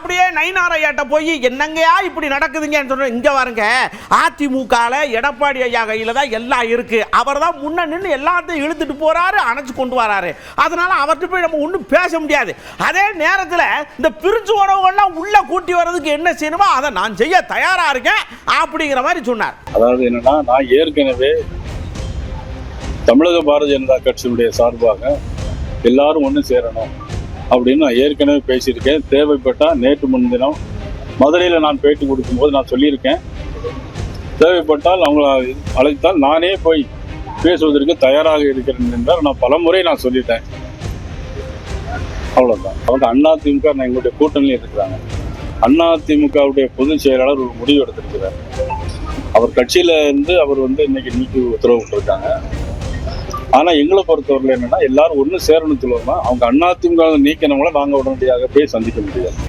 அப்படியே நயினார் ஐயாட்ட போய் என்னங்கயா இப்படி நடக்குதுங்கன்னு சொன்ன இங்கே வாருங்க அதிமுகவில் எடப்பாடி ஐயா கையில தான் எல்லாம் இருக்கு. அவர் தான் முன்ன நின்று எல்லாத்தையும் இழுத்துட்டு போறாரு அணைச்சு கொண்டு வராரு. அதனால அவர்கிட்ட போய் நம்ம ஒன்றும் பேச முடியாது. அதே நேரத்தில் இந்த பிரிஞ்சு உறவுகள்லாம் உள்ள கூட்டி வர்றதுக்கு என்ன செய்யணுமோ அதை நான் செய்ய தயாரா இருக்கேன் அப்படிங்கிற மாதிரி சொன்னார். அதாவது என்னன்னா நான் ஏற்கனவே தமிழக பாரதிய ஜனதா கட்சியினுடைய சார்பாக எல்லாரும் ஒன்று சேரணும். அப்படின்னு நான் ஏற்கனவே பேசியிருக்கேன். தேவைப்பட்டால் நேற்று முன்தினம் மதுரையில் நான் பேட்டி கொடுக்கும்போது நான் சொல்லியிருக்கேன். தேவைப்பட்டால் அவங்கள அழைத்தால் நானே போய் பேசுவதற்கு தயாராக இருக்கிறேன் என்றால் நான் பலமுறை நான் சொல்லிட்டேன். அவ்வளோதான் அவங்க அண்ணா திமுக நான் எங்களுடைய கூட்டணியில் இருக்கிறாங்க. அண்ணா திமுகவுடைய பொதுச் செயலாளர் ஒரு முடிவு எடுத்திருக்கிறார். அவர் கட்சியில இருந்து அவர் வந்து இன்னைக்கு நீக்கி உத்தரவு போட்டிருக்காங்க ஆனா எங்களை பொறுத்தவரையில் என்னன்னா எல்லாரும் ஒன்று சேரணும் சொல்லுவோம்னா அவங்க அதிமுக நீக்கினவங்கள நாங்க உடனடியாக போய் சந்திக்க முடியாது.